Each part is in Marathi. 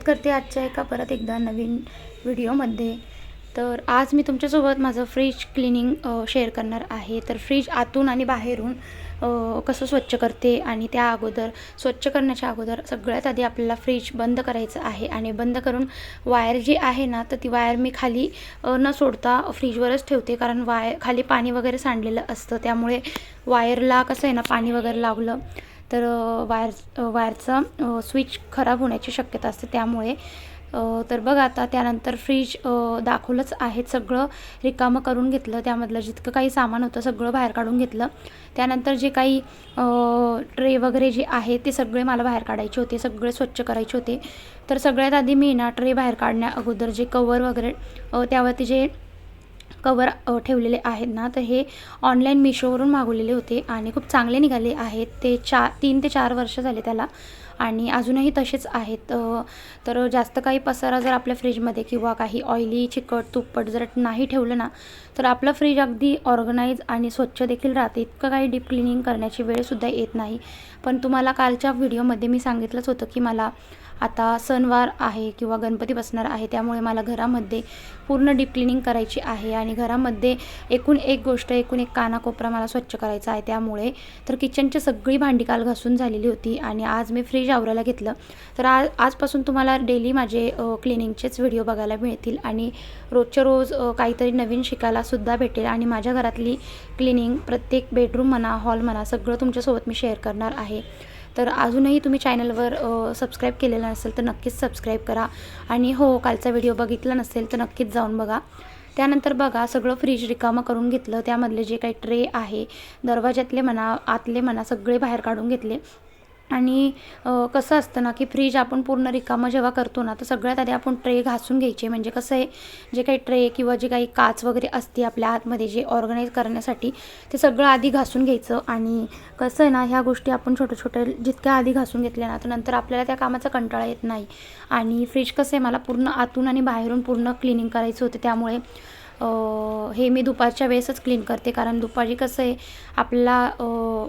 स्वागत करते आजच्या एका परत एकदा नवीन व्हिडिओमध्ये. तर आज मी तुमच्यासोबत माझं फ्रीज क्लिनिंग शेअर करणार आहे. तर फ्रीज आतून आणि बाहेरून कसं स्वच्छ करते आणि त्या अगोदर स्वच्छ करण्याच्या अगोदर सगळ्यात आधी आपल्याला फ्रीज बंद करायचं आहे आणि बंद करून वायर जी आहे ना तर ती वायर मी खाली न सोडता फ्रीजवरच ठेवते. कारण वायर खाली पाणी वगैरे सांडलेलं असतं. त्यामुळे वायरला कसं आहे ना पाणी वगैरे लागलं. तर वायर वायरचा स्विच खराब होण्याची शक्यता असते त्यामुळे. तर बघा आता त्यानंतर फ्रीज दाखवलंच आहे सगळं. रिकामं करून घेतलं त्यामधलं जितकं काही सामान होतं सगळं बाहेर काढून घेतलं. त्यानंतर जे काही ट्रे वगैरे जे आहे ते सगळे मला बाहेर काढायचे होते सगळे स्वच्छ करायचे होते. तर सगळ्यात आधी मी ना ट्रे बाहेर काढण्या अगोदर जे कवर वगैरे त्यावरती जे कवर ठेवलेले आहेत ना तर हे ऑनलाईन मिशोवरून मागवलेले होते आणि खूप चांगले निघाले आहेत. ते चार तीन ते चार वर्ष झाले त्याला आणि अजूनही तसेच आहेत. तर जास्त काही पसारा जर आपल्या फ्रीजमध्ये किंवा काही ऑइली चिकट तुप्पट जर नाही ठेवलं ना तर आपलं फ्रीज अगदी ऑर्गनाईज आणि स्वच्छ देखील राहते. इतकं काही डीप क्लिनिंग करण्याची वेळसुद्धा येत नाही. पण तुम्हाला कालच्या व्हिडिओमध्ये मी सांगितलंच होतं की मला आता सणवार आहे किंवा गणपती बसणार आहे त्यामुळे मला घरामध्ये पूर्ण डीप क्लिनिंग करायची आहे आणि घरामध्ये एकूण एक गोष्ट एकूण एक कानाकोपरा मला स्वच्छ करायचा आहे. त्यामुळे तर किचनची सगळी भांडी काल घासून झालेली होती आणि आज मी फ्रीज आवरायला घेतलं. तर आज आजपासून तुम्हाला डेली माझे क्लिनिंगचेच व्हिडिओ बघायला मिळतील आणि रोजच्या रोज काहीतरी नवीन शिकायला सुद्धा भेटेल आणि माझ्या घरातली क्लिनिंग प्रत्येक बेडरूम म्हणा हॉल म्हणा सगळं तुमच्यासोबत मी शेअर करणार आहे. तर अजूनही तुम्ही चॅनलवर सबस्क्राईब केलेलं नसेल तर नक्कीच सबस्क्राईब करा. आणि हो कालचा व्हिडिओ बघितला नसेल तर नक्कीच जाऊन बघा. त्यानंतर बघा सगळं फ्रीज रिकामं करून घेतलं. त्यामधले जे काही ट्रे आहे दरवाज्यातले म्हणा आतले म्हणा सगळे बाहेर काढून घेतले. आणि कसं असतं ना की फ्रीज आपण पूर्ण रिकामं जेव्हा करतो ना तर सगळ्यात आधी आपण ट्रे घासून घ्यायचे. म्हणजे कसं आहे जे काही ट्रे किंवा जे काही काच वगैरे असते आपल्या आतमध्ये जे ऑर्गनाईज करण्यासाठी ते सगळं आधी घासून घ्यायचं. आणि कसं आहे ना ह्या गोष्टी आपण छोट्या छोट्या जितक्या आधी घासून घेतल्या ना तर नंतर आपल्याला त्या कामाचा कंटाळा येत नाही. आणि फ्रीज कसं आहे मला पूर्ण आतून आणि बाहेरून पूर्ण क्लिनिंग करायचं होतं. त्यामुळे हे मी दुपारच्या वेळेसच क्लीन करते. कारण दुपारी कसं आहे आपला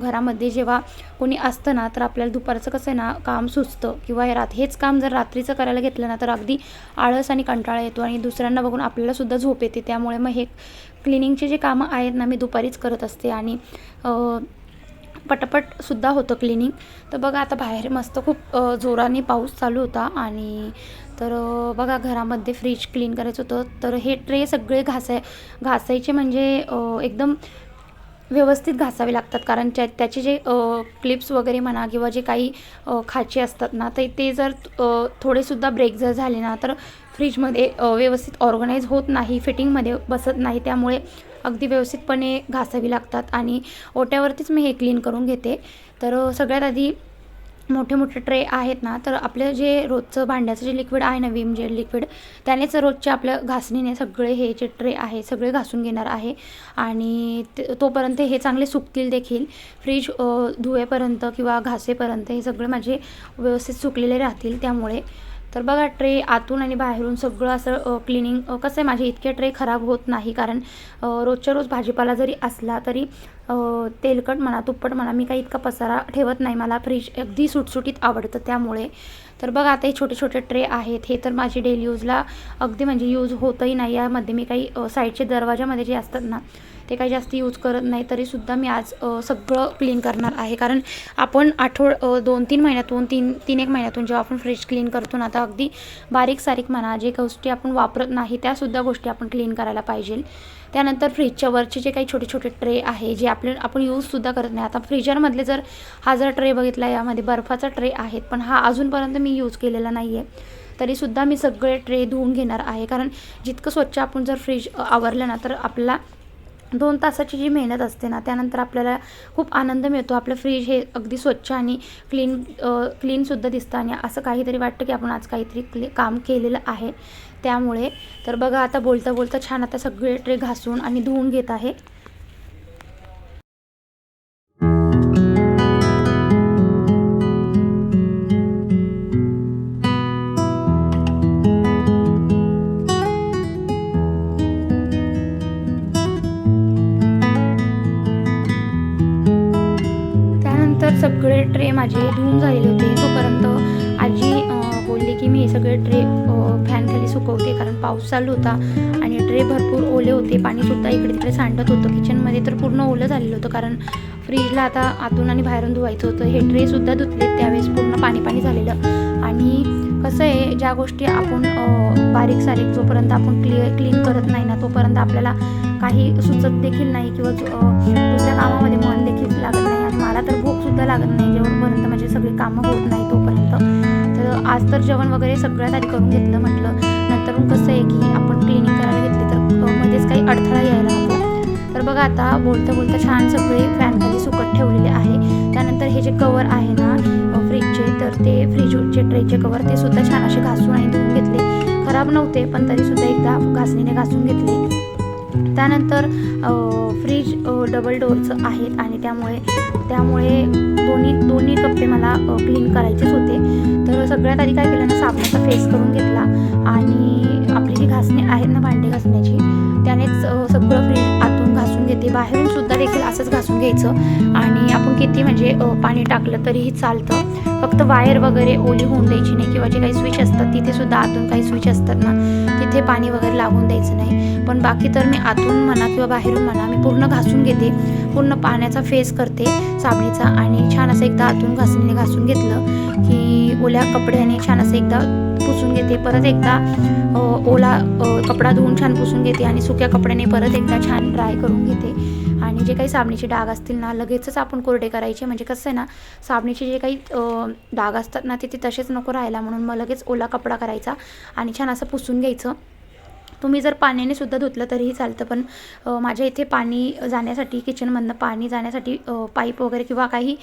घरामध्ये जेव्हा कोणी असतं ना तर आपल्याला दुपारचं कसं आहे ना काम सुचतं. किंवा हे रात हेच काम जर रात्रीचं करायला घेतलं ना तर अगदी आळस आणि कंटाळा येतो. आणि दुसऱ्यांना बघून आपल्यालासुद्धा झोप येते. त्यामुळे मग हे क्लिनिंगचे जे कामं आहेत ना मी दुपारीच करत असते. आणि पटपटसुद्धा होतं क्लिनिंग तर बघा आता बाहेर मस्त खूप जोराने पाऊस चालू होता. आणि तर बघा घरामध्ये फ्रीज क्लीन करायचं होतं तर हे ट्रे सगळे घासाय घासायचे म्हणजे एकदम व्यवस्थित घासावे लागतात. कारण त्या त्याचे जे क्लिप्स वगैरे म्हणा किंवा जे काही खाचे असतात ना तर ते जर थोडेसुद्धा ब्रेक जर झाले ना तर फ्रीजमध्ये व्यवस्थित ऑर्गनाईज होत नाही फिटिंगमध्ये बसत नाही. त्यामुळे अगदी व्यवस्थितपणे घासावी लागतात. आणि ओट्यावरतीच मी हे क्लीन करून घेते. तर सगळ्यात आधी मोठे मोठे ट्रे आहेत ना तर आपलं जे रोजचं भांड्याचं जे लिक्विड आहे ना विम जेल लिक्विड त्यानेच रोजच्या आपल्या घासणीने सगळे हे जे ट्रे आहे सगळे घासून घेणार आहे. आणि ते- तोपर्यंत हे चांगले सुकतील देखील. फ्रीज धुवेपर्यंत किंवा घासेपर्यंत हे सगळे माझे व्यवस्थित सुकलेले राहतील त्यामुळे. तर बघा ट्रे आतून आणि बाहेरून सगळं असं क्लिनिंग कसं आहे माझे इतके ट्रे खराब होत नाही. कारण रोजच्या रोज भाजीपाला जरी असला तरी तेलकट म्हणा तुप्पट म्हणा मी काही इतका पसारा ठेवत नाही. मला फ्रीज अगदी सुटसुटीत आवडतं. त्यामुळे तर बघा आता हे छोटे छोटे ट्रे आहेत. हे तर माझे डेली यूजला अगदी म्हणजे यूज होतही नाही. यामध्ये मी काही साईडचे दरवाजामध्ये जे असतात ना ते काही जास्त यूज करत नाही. तरीसुद्धा मी आज सगळं क्लीन करणार आहे. कारण आपण आठवड दोन तीन महिन्यातून तीन तीन एक महिन्यातून जेव्हा आपण फ्रीज क्लीन करतो ना आता अगदी बारीक सारीक म्हणा जे गोष्टी आपण वापरत नाही त्यासुद्धा गोष्टी आपण क्लीन करायला पाहिजे. त्यानंतर फ्रीजच्या वरचे जे काही छोटे छोटे ट्रे आहे जे आपले आपण यूजसुद्धा करत नाही. आता फ्रीजरमधले जर हा जर ट्रे बघितला यामध्ये बर्फाचा ट्रे आहेत पण हा अजूनपर्यंत मी यूज केलेला नाही आहे तरीसुद्धा मी सगळे ट्रे धुवून घेणार आहे. कारण जितकं स्वच्छ आपण जर फ्रीज आवरलं ना तर आपला दोन तासाची जी मेहनत असते ना त्यानंतर आपल्याला खूप आनंद मिळतो. आपलं फ्रीज हे अगदी स्वच्छ आणि क्लीन क्लीनसुद्धा दिसतं आणि असं काहीतरी वाटतं की आपण आज काहीतरी क्ली काम केलेलं आहे. त्यामुळे तर बघा आता बोलता बोलता छान आता सगळे ट्रे घासून आणि धुवून घेत आहे. माझे धुवून झालेले होते. तोपर्यंत आजी बोलली की मी हे सगळे ट्रे फॅनखाली सुकवते कारण पाऊस चालू होता आणि ट्रे भरपूर ओले होते. पाणीसुद्धा इकडे तिकडे सांडत होतं. किचनमध्ये तर पूर्ण ओलं झालेलं होतं कारण फ्रीजला आता आतून आणि बाहेरून धुवायचं होतं. हे ट्रेसुद्धा धुतले त्यावेळेस पूर्ण पाणी पाणी झालेलं. आणि कसं आहे ज्या गोष्टी आपण बारीक सारीक जोपर्यंत आपण क्लिअर क्लीन करत नाही ना तोपर्यंत आपल्याला काही सुचत देखील नाही किंवा दुसऱ्या कामामध्ये मन देखील लागत सुद्धा लागत नाही. जेवणपर्यंत माझे सगळी कामं होत नाही तोपर्यंत. तर आज तर जेवण वगैरे सगळ्यात आधी करून घेतलं म्हटलं. नंतर मग कसं आहे की आपण क्लिनिंग करायला घेतली तर मध्येच काही अडथळा यायला नको. तर बघा आता बोलता बोलता छान सगळे फॅनखाली सुकट ठेवलेले आहे. त्यानंतर हे जे कवर आहे ना फ्रीजचे तर ते फ्रीजचे ट्रेचे कवर ते सुद्धा छान असे घासून आणि धुवून घेतले. खराब नव्हते पण तरीसुद्धा एकदा घासणीने घासून घेतले. त्यानंतर फ्रीज डबल डोअरचं आहे आणि त्यामुळे त्यामुळे दोन्ही दोन्ही कप्पे मला क्लीन करायचेच होते. तर सगळ्यात आधी काय केलं ना साबणाचा फेस करून घेतला. आणि आपली जी घासणी आहेत ना भांडे घासण्याची त्यानेच सगळं फ्रीज आतून घासून घेते. बाहेरून सुद्धा देखील असंच घासून घ्यायचं. आणि आपण किती म्हणजे पाणी टाकलं तरीही चालतं. फक्त वायर वगैरे ओली होऊन द्यायची नाही किंवा जे काही स्विच असतात तिथे सुद्धा आतून काही स्विच असतात ना तिथे पाणी वगैरे लागून द्यायचं नाही. पण बाकी तर मी आतून म्हणा किंवा बाहेरून म्हणा मी पूर्ण घासून घेते. पूर्ण पाण्याचा फेस करते साबणीचा. आणि छान असं एकदा आतून घासणीने घासून घेतलं की ओल्या कपड्याने छान असं एकदा पुसून घेते. परत एकदा ओला कपडा धुवून छान पुसून घेते आणि सुक्या कपड्याने परत एकदा छान ड्राय करून घेते. आणि जे काही साबणीचे डाग असतील ना लगेचच आपण कोरडे करायचे. म्हणजे कसं आहे ना साबणीचे जे काही डाग असतात ना ते ते तसेच नको राहायला म्हणून मग लगेच ओला कपडा करायचा आणि छान असं पुसून घ्यायचं. तुम्ही जर पाण्याने सुद्धा धुतलं तरीही चालतं पण माझ्या इथे पाणी जाण्यासाठी किचनमधनं पाणी जाण्यासाठी पाईप वगैरे किंवा काही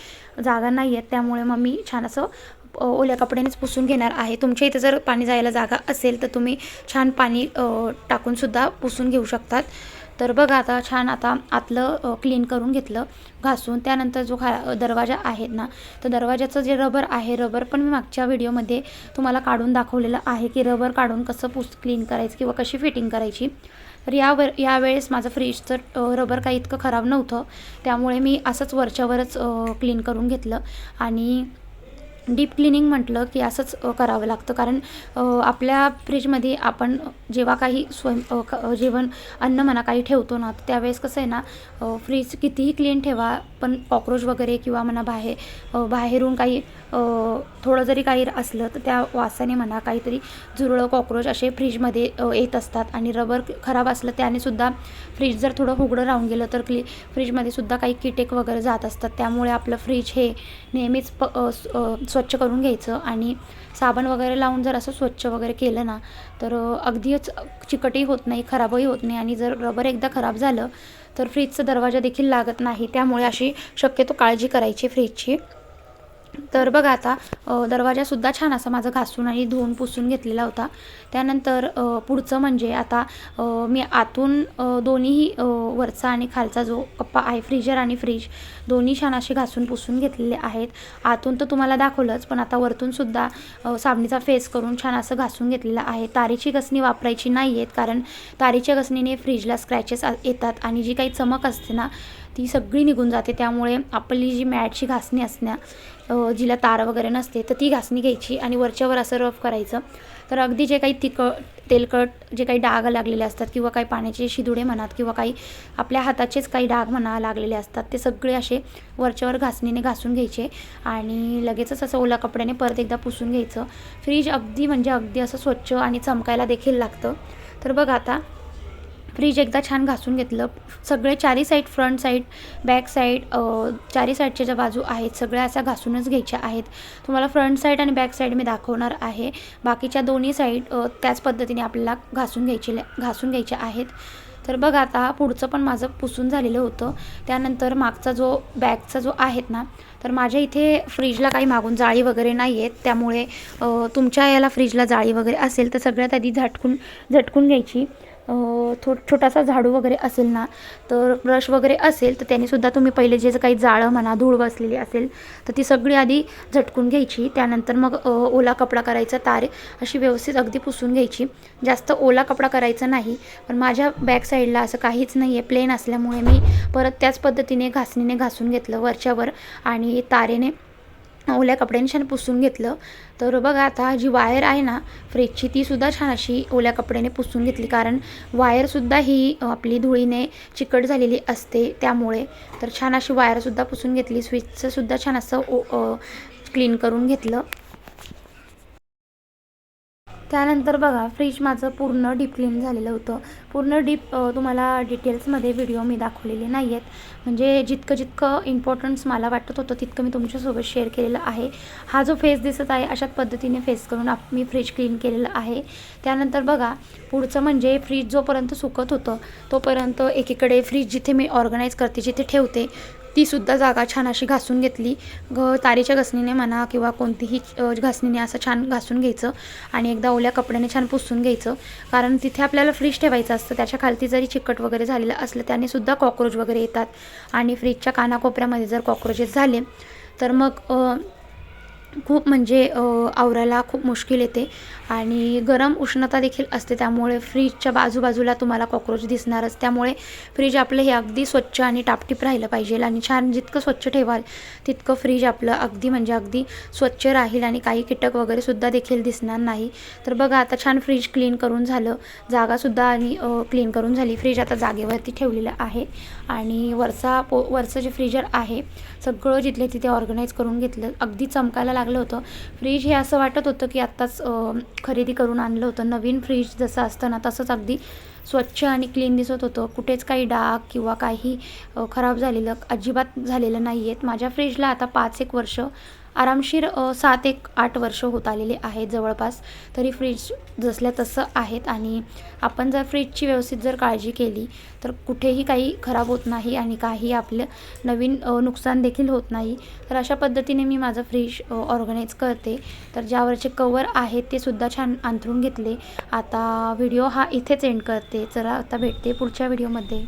जागा नाही आहेत त्यामुळे मग मी छान असं ओल्या कपड्यानेच पुसून घेणार आहे. तुमच्या इथे जर पाणी जायला जागा असेल तर तुम्ही छान पाणी टाकूनसुद्धा पुसून घेऊ शकतात. तर बघा आता छान आता आतलं क्लीन करून घेतलं घासून. त्यानंतर जो खा दरवाजा आहे ना तर दरवाजाचं जे रबर आहे रबर पण मी मागच्या व्हिडिओमध्ये तुम्हाला काढून दाखवलेलं आहे की रबर काढून कसं पुस क्लीन करायचं किंवा कशी फिटिंग करायची. तर यावर यावेळेस माझं फ्रीजचं रबर काही इतकं खराब नव्हतं. त्यामुळे मी असंच वरच्यावरच क्लीन करून घेतलं. आणि डीप क्लिनिंग म्हटलं की असंच करावं लागतं. कारण आपल्या फ्रीजमध्ये आपण जेव्हा काही स्वयं क- जेवण अन्न म्हणा काही ठेवतो ना तर त्यावेळेस कसं आहे ना फ्रीज कितीही क्लीन ठेवा पण कॉक्रोच वगैरे किंवा म्हणा बाहेर बाहेरून काही थोडं जरी काही असलं तर त्या वासाने म्हणा काहीतरी झुरळं कॉक्रोच असे फ्रीजमध्ये येत असतात. आणि रबर खराब असलं त्याने सुद्धा फ्रीज जर थोडं उघडं राहून गेलं तर क्ली फ्रीजमध्ये सुद्धा काही किटेक वगैरे जात असतात. त्यामुळे आपलं फ्रीज हे नेहमीच प स्वच्छ करून घ्यायचं आणि साबण वगैरे लावून जर असं स्वच्छ वगैरे केलं ना तर अगदीच चिकटही होत नाही खराबही होत नाही आणि जर रबर एकदा खराब झालं तर फ्रीजचा दरवाजा देखील लागत नाही. त्यामुळे अशी शक्यतो काळजी करायची फ्रीजची. तर बघा आता दरवाजासुद्धा छान असा माझा घासून आणि धुवून पुसून घेतलेला होता. त्यानंतर पुढचं म्हणजे आता मी आतून दोन्हीही वरचा आणि खालचा जो कप्पा आहे फ्रीजर आणि फ्रीज दोन्ही छान असे घासून पुसून घेतलेले आहेत. आतून तर तुम्हाला दाखवलंच पण आता वरतूनसुद्धा साबणीचा फेस करून छान असं घासून घेतलेलं आहे. तारीची घसणी वापरायची नाही आहेत कारण तारीच्या घसणीने फ्रीजला स्क्रॅचेस येतात आणि जी काही चमक असते ना ती सगळी निघून जाते. त्यामुळे आपली जी मॅटची घासणी असण्या जिला तार वगैरे नसते तर ती घासणी घ्यायची आणि वरच्यावर असं रफ करायचं. तर अगदी जे काही तिखट तेलकट जे काही डाग लागलेले असतात किंवा काही पाण्याचे शिदुडे म्हणात किंवा काही आपल्या हाताचेच काही डाग म्हणा लागलेले असतात ते सगळे असे वरच्यावर घासणीने घासून घ्यायचे आणि लगेचच असं ओला कपड्याने परत एकदा पुसून घ्यायचं. फ्रीज अगदी म्हणजे अगदी असं स्वच्छ आणि चमकायला देखील लागतं. तर बघा आता फ्रीज एकदा छान घासून घेतलं. सगळे चारी side front side back side चारी साईडच्या ज्या बाजू आहेत सगळ्या अशा घासूनच घ्यायच्या आहेत. तुम्हाला फ्रंट साईड आणि बॅक साईड मी दाखवणार आहे. बाकीच्या दोन्ही साईड त्याच पद्धतीने आपल्याला घासून घ्यायचे घासून घ्यायच्या आहेत. तर बघा आता पुढचं पण माझं पुसून झालेलं होतं. त्यानंतर मागचा जो बॅगचा जो आहेत ना तर माझ्या इथे फ्रीजला काही मागून जाळी वगैरे नाही आहेत त्यामुळे तुमच्या याला फ्रीजला जाळी वगैरे असेल तर सगळ्यात आधी झटकून झटकून घ्यायची. थो छोटासा झाडू वगैरे असेल ना तर ब्रश वगैरे असेल तर त्यानेसुद्धा तुम्ही पहिले जे काही जाळं म्हणा धूळ बसलेली असेल तर ती सगळी आधी झटकून घ्यायची. त्यानंतर मग ओला कपडा करायचा तारे अशी व्यवस्थित अगदी पुसून घ्यायची. जास्त ओला कपडा करायचा नाही पण माझ्या बॅक साईडला असं काहीच नाही आहे प्लेन असल्यामुळे मी परत त्याच पद्धतीने घासणीने घासून घेतलं वरच्यावर आणि तारेने. ओल्या कपड्याने छान पुसून घेतलं. तर बघा आता जी वायर आहे ना फ्रीजची तीसुद्धा छान अशी ओल्या कपड्याने पुसून घेतली. कारण वायरसुद्धा ही आपली धुळीने चिकट झालेली असते त्यामुळे. तर छान अशी वायरसुद्धा पुसून घेतली. स्विचचंसुद्धा छान असं ओ क्लीन करून घेतलं. त्यानंतर बघा फ्रीज माझं पूर्ण डीप क्लीन झालेलं होतं. पूर्ण डीप तुम्हाला डिटेल्समध्ये व्हिडिओ मी दाखवलेले नाही आहेत म्हणजे जितकं जितकं इम्पॉर्टन्स मला वाटत होतं तितकं मी तुमच्यासोबत शेअर केलेलं आहे. हा जो फेस दिसत आहे अशाच पद्धतीने फेस करून आप मी फ्रीज क्लीन केलेलं आहे. त्यानंतर बघा पुढचं म्हणजे फ्रीज जोपर्यंत सुकत होतं तोपर्यंत एकीकडे फ्रीज जिथे मी ऑर्गनाईज करते जिथे ठेवते तीसुद्धा जागा छान अशी घासून घेतली. ग तारीच्या घासणीने म्हणा किंवा कोणतीही घासणीने असं छान घासून घ्यायचं आणि एकदा ओल्या कपड्याने छान पुसून घ्यायचं. कारण तिथे आपल्याला फ्रीज ठेवायचं असतं. त्याच्या खालती जरी चिकट वगैरे झालेलं असलं त्याने सुद्धा कॉक्रोच वगैरे येतात. आणि फ्रीजच्या कानाकोपऱ्यामध्ये जर कॉक्रोचेस झाले तर मग खूप म्हणजे आवरायला खूप मुश्किल येते. आणि गरम उष्णता देखील असते त्यामुळे फ्रीजच्या बाजूबाजूला तुम्हाला कॉक्रोच दिसणारच. त्यामुळे फ्रीज आपलं हे अगदी स्वच्छ आणि टापटीप राहिलं पाहिजे. आणि छान जितकं स्वच्छ ठेवाल तितकं फ्रीज आपलं अगदी म्हणजे अगदी स्वच्छ राहील आणि काही कीटक वगैरे सुद्धा देखील दिसणार नाही. तर बघा आता छान फ्रीज क्लीन करून झालं. जागासुद्धा आणि क्लीन करून झाली. फ्रीज आता जागेवरती ठेवलेलं आहे. आणि वरचा पो वरचं जे फ्रीजर आहे सगळं जिथले तिथे ऑर्गनाईज करून घेतलं अगदी चमकायला लागलं होतं. फ्रीज हे असं वाटत होतं की आत्ताच खरेदी करून आणलं होतं. नवीन फ्रीज जसं असतं ना तसंच अगदी स्वच्छ आणि क्लीन दिसत होतं. कुठेच काही डाग किंवा काही खराब झालेलं अजिबात झालेलं नाही आहेत माझ्या फ्रीजला आता पाच एक वर्ष आरामशीर सात एक आठ वर्ष होत आलेले आहेत जवळपास. तरी फ्रीज जसल्या तसं आहेत आणि आपण जर फ्रीजची व्यवस्थित जर काळजी केली तर कुठेही काही खराब होत नाही आणि काही आपलं नवीन नुकसान देखील होत नाही. तर अशा पद्धतीने मी माझं फ्रीज ऑर्गनाईज करते. तर ज्यावरचे कवर आहेत ते सुद्धा छान अंथरून घेतले. आता व्हिडिओ हा इथेच एंड करते. चला आता भेटते पुढच्या व्हिडिओमध्ये.